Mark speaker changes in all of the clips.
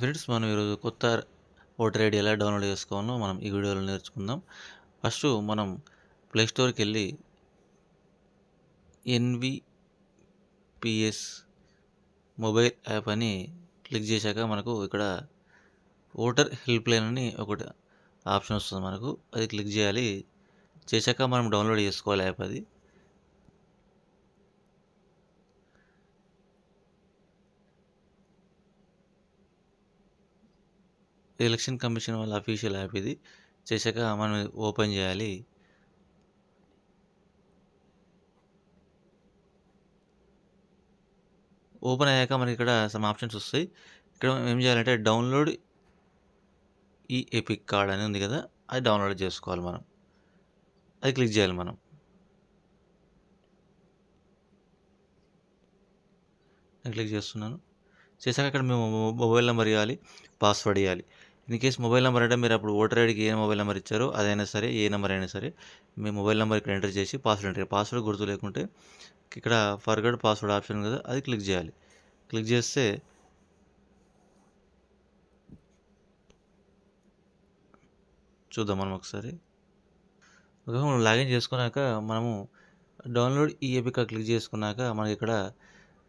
Speaker 1: Friends మనం ఈరోజు కొత్త ఓటర్ ఐడి ఎలా డౌన్లోడ్ చేసుకోవాలో మనం ఈ వీడియోలో నేర్చుకుందాం. ఫస్ట్ మనం ప్లే స్టోర్కి వెళ్ళి ఎన్విపిఎస్ మొబైల్ యాప్ అని క్లిక్ చేశాక మనకు ఇక్కడ ఓటర్ హెల్ప్ లైన్ అని ఒకటి ఆప్షన్ వస్తుంది మనకు. అది క్లిక్ చేయాలి. చేశాక మనం డౌన్లోడ్ చేసుకోవాలి యాప్ అది. ఎలక్షన్ కమిషన్ వాళ్ళ అఫీషియల్ యాప్ ఇది. చేశాక మనం ఓపెన్ చేయాలి. ఓపెన్ అయ్యాక మనకి ఇక్కడ సమ్ ఆప్షన్స్ వస్తాయి. ఇక్కడ మనం ఏం చేయాలంటే డౌన్లోడ్ ఈ ఎపిక్ కార్డ్ అని ఉంది కదా అది డౌన్లోడ్ చేసుకోవాలి మనం. అది క్లిక్ చేయాలి మనం. క్లిక్ చేస్తున్నాను. చేశాక అక్కడ మేము మొబైల్ నెంబర్ ఇవ్వాలి పాస్వర్డ్ ఇవ్వాలి. ఇన్ కేస్ మొబైల్ నెంబర్ అంటే మీరు అప్పుడు ఓటర్ ఐడికి ఏ మొబైల్ నెంబర్ ఇచ్చారో అదైనా సరే ఏ నెంబర్ అయినా సరే మీ మొబైల్ నెంబర్ ఇక్కడ ఎంటర్ చేసి పాస్వర్డ్ ఎంటర్ పాస్వర్డ్ గుర్తు లేకుంటే ఇక్కడ ఫర్గడ్ పాస్వర్డ్ ఆప్షన్ కదా అది క్లిక్ చేయాలి. క్లిక్ చేస్తే చూద్దాం మనం ఒకసారి. ఒకవేళ మనం లాగిన్ చేసుకున్నాక మనము డౌన్లోడ్ ఈ ఎపిక్ క్లిక్ చేసుకున్నాక మనకి ఇక్కడ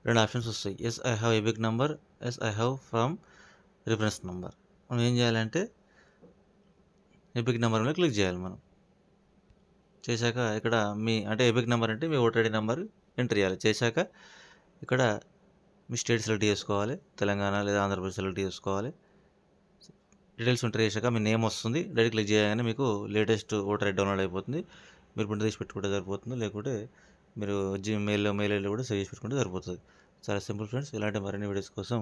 Speaker 1: రెండు ఆప్షన్స్ వస్తాయి. Yes I have EPIC number yes I have from reference number మనం ఏం చేయాలంటే ఏబిక్ నెంబర్ మీద క్లిక్ చేయాలి మనం. చేశాక ఇక్కడ మీ అంటే ఏబిక్ నెంబర్ అంటే మీ ఓటర్ ఐడి నెంబర్ ఎంటర్ చేయాలి. చేశాక ఇక్కడ మీ స్టేట్ సెలెక్ట్ చేసుకోవాలి. తెలంగాణ లేదా ఆంధ్రప్రదేశ్ సెలెక్ట్ చేసుకోవాలి. డీటెయిల్స్ ఎంటర్ చేశాక మీ నేమ్ వస్తుంది. డైరెక్ట్ క్లిక్ చేయగానే మీకు లేటెస్ట్ ఓటర్ ఐడి డౌన్లోడ్ అయిపోతుంది. మీరు ప్రింట్ తీసి పెట్టుకుంటే సరిపోతుంది. లేకుంటే మీరు జీమెయిల్లో మెయిల్లో కూడా సేవ్ చేసి పెట్టుకుంటే సరిపోతుంది. చాలా సింపుల్ ఫ్రెండ్స్ ఇలాంటి మరిన్ని వీడియోస్ కోసం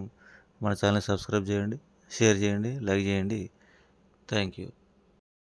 Speaker 1: మన ఛానల్ సబ్స్క్రైబ్ చేయండి షేర్ చేయండి లైక్ చేయండి. Thank you.